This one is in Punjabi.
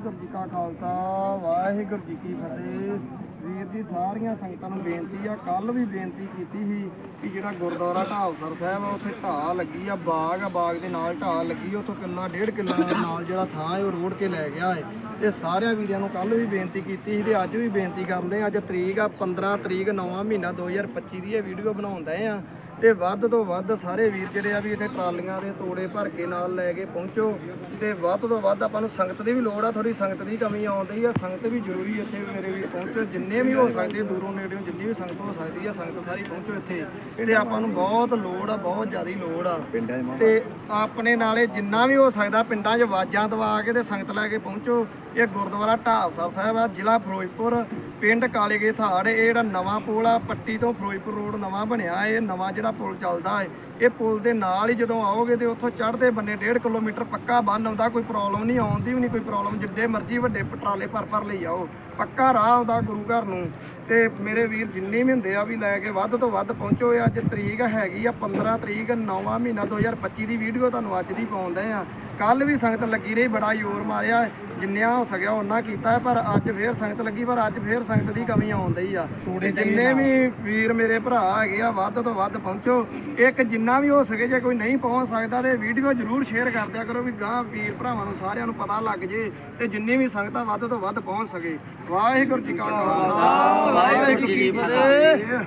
ਵਾਹਿਗੁਰੂ ਜੀ ਕਾ ਖਾਲਸਾ, ਵਾਹਿਗੁਰੂ ਜੀ ਕੀ ਫਤਿਹ। ਵੀਰ ਜੀ, ਸਾਰੀਆਂ ਸੰਗਤਾਂ ਨੂੰ ਬੇਨਤੀ ਆ ਕੱਲ ਵੀ ਬੇਨਤੀ ਕੀਤੀ ਸੀ ਕਿ ਜਿਹੜਾ ਗੁਰਦੁਆਰਾ ਢਾਲਸਰ ਸਾਹਿਬ ਆ, ਉੱਥੇ ਢਾਹ ਲੱਗੀ ਆ, ਬਾਗ ਆ, ਬਾਗ ਦੇ ਨਾਲ ਢਾਹ ਲੱਗੀ ਉੱਥੋਂ ਕਿੱਲਾ ਡੇਢ ਕਿੱਲਾ ਨਾਲ ਜਿਹੜਾ ਥਾਂ ਹੈ, ਉਹ ਰੋੜ ਕੇ ਲੈ ਗਿਆ ਹੈ। ਇਹ ਸਾਰਿਆਂ ਵੀਰਾਂ ਨੂੰ ਕੱਲ ਵੀ ਬੇਨਤੀ ਕੀਤੀ ਸੀ ਤੇ ਅੱਜ ਵੀ ਬੇਨਤੀ ਕਰਦੇ ਆ, ਅੱਜ ਤਰੀਕ ਆ 15 ਤਰੀਕ 9ਵਾਂ ਮਹੀਨਾ 2025 ਦੀ ਇਹ ਵੀਡੀਓ ਬਣਾਉਂਦੇ ਆ। ਤੇ ਵੱਧ ਤੋਂ ਵੱਧ ਸਾਰੇ ਵੀਰ ਜਿਹੜੇ ਆ ਵੀ ਇੱਥੇ ਟਰਾਲੀਆਂ ਦੇ ਤੋੜੇ ਭਰ ਕੇ ਨਾਲ ਲੈ ਕੇ ਪਹੁੰਚੋ। ਤੇ ਵੱਧ ਤੋਂ ਵੱਧ ਆਪਾਂ ਨੂੰ ਸੰਗਤ ਦੀ ਵੀ ਲੋੜ ਆ ਥੋੜੀ ਸੰਗਤ ਦੀ ਕਮੀ ਆਉਂਦੀ ਆ। ਸੰਗਤ ਵੀ ਜ਼ਰੂਰੀ ਇੱਥੇ ਮੇਰੇ ਵੀਰ ਪਹੁੰਚੋ। ਜਿੰਨੇ ਵੀ ਹੋ ਸਕਦੇ ਦੂਰੋਂ ਨੇੜਿਓਂ ਜਿੰਨੀ ਵੀ ਸੰਗਤ ਹੋ ਸਕਦੀ ਆ ਸੰਗਤ ਸਾਰੀ ਪਹੁੰਚੋ ਇੱਥੇ। ਜਿਹੜੇ ਆਪਾਂ ਨੂੰ ਬਹੁਤ ਲੋੜ ਆ ਬਹੁਤ ਜ਼ਿਆਦੀ ਲੋੜ ਆ। ਤੇ ਆਪਣੇ ਨਾਲੇ ਜਿੰਨਾ ਵੀ ਹੋ ਸਕਦਾ ਪਿੰਡਾਂ 'ਚ ਆਵਾਜ਼ਾਂ ਦਵਾ ਕੇ ਤੇ ਸੰਗਤ ਲੈ ਕੇ ਪਹੁੰਚੋ। ਇਹ ਗੁਰਦੁਆਰਾ ਢਾਬਸਰ ਸਾਹਿਬ ਆ ਜ਼ਿਲ੍ਹਾ ਫਿਰੋਜ਼ਪੁਰ। ਪਿੰਡ ਕਾਲੇਗੇ ਥਾੜ, ਇਹ ਜਿਹੜਾ ਨਵਾਂ ਪੁਲ ਆ, ਪੱਟੀ ਤੋਂ ਫਿਰੋਜ਼ਪੁਰ ਰੋਡ ਨਵਾਂ ਬਣਿਆ, ਇਹ ਨਵਾਂ ਜਿਹੜਾ ਪੁਲ ਚੱਲਦਾ ਹੈ ਇਹ ਪੁਲ ਦੇ ਨਾਲ ਹੀ ਜਦੋਂ ਆਓਗੇ ਤੇ ਉੱਥੋਂ ਚੜ੍ਹਦੇ ਬੰਨੇ 1.5 ਕਿਲੋਮੀਟਰ ਪੱਕਾ ਬੰਨ ਆਉਂਦਾ, ਕੋਈ ਪ੍ਰੋਬਲਮ ਨਹੀਂ ਆਉਂਦੀ ਵੀ ਨਹੀਂ ਕੋਈ ਪ੍ਰੋਬਲਮ ਜਿੱਡੇ ਮਰਜ਼ੀ ਵੱਡੇ ਪਟਰਾਲੇ ਭਰ ਭਰ ਲਈ ਆਓ, ਪੱਕਾ ਰਾਹ ਆਉਂਦਾ ਗੁਰੂ ਘਰ ਨੂੰ, ਤੇ ਮੇਰੇ ਵੀਰ ਜਿੰਨੇ ਵੀ ਹੁੰਦੇ ਆ ਵੀ ਲੈ ਕੇ ਵੱਧ ਤੋਂ ਵੱਧ ਪਹੁੰਚੋ ਅੱਜ ਤਰੀਕ ਹੈਗੀ ਆ 15 ਤਰੀਕ 9ਵਾਂ ਮਹੀਨਾ 2025 ਦੀ ਵੀਡੀਓ ਤੁਹਾਨੂੰ ਅੱਜ ਦੀ ਪਾਉਂਦੇ ਆ ਕੱਲ ਵੀ ਸੰਗਤ ਲੱਗੀ ਰਹੀ ਬੜਾ ਜ਼ੋਰ ਮਾਰਿਆ ਜਿੰਨਿਆਂ ਹੋ ਸਕਿਆ ਉਹਨਾਂ ਕੀਤਾ ਪਰ ਅੱਜ ਫੇਰ ਸੰਗਤ ਲੱਗੀ ਪਰ ਅੱਜ ਫੇਰ ਸੰਗਤ ਦੀ ਕਮੀ ਆਉਂਦੀ ਆ। ਤੇ ਜਿੰਨੇ ਵੀ ਵੀਰ ਮੇਰੇ ਭਰਾ ਹੈਗੇ ਆ ਵੱਧ ਤੋਂ ਵੱਧ ਪਹੁੰਚੋ। ਇੱਕ ਜਿੰਨਾ ਵੀ ਹੋ ਸਕੇ ਜੇ ਕੋਈ ਨਹੀਂ ਪਹੁੰਚ ਸਕਦਾ ਤੇ ਵੀਡੀਓ ਜਰੂਰ ਸ਼ੇਅਰ ਕਰ ਦਿਆ ਕਰੋ ਵੀ ਗਾਂ ਵੀਰ ਭਰਾਵਾਂ ਨੂੰ ਸਾਰਿਆਂ ਨੂੰ ਪਤਾ ਲੱਗ ਜੇ ਤੇ ਜਿੰਨੀ ਵੀ ਸੰਗਤਾਂ ਵੱਧ ਤੋਂ ਵੱਧ ਪਹੁੰਚ ਸਕੇ। ਵਾਹਿਗੁਰੂ ਜੀ ਕਾ ਖਾਲਸਾ ਵਾਹਿਗੁਰੂ ਜੀ ਕੀ ਫਤਿਹ।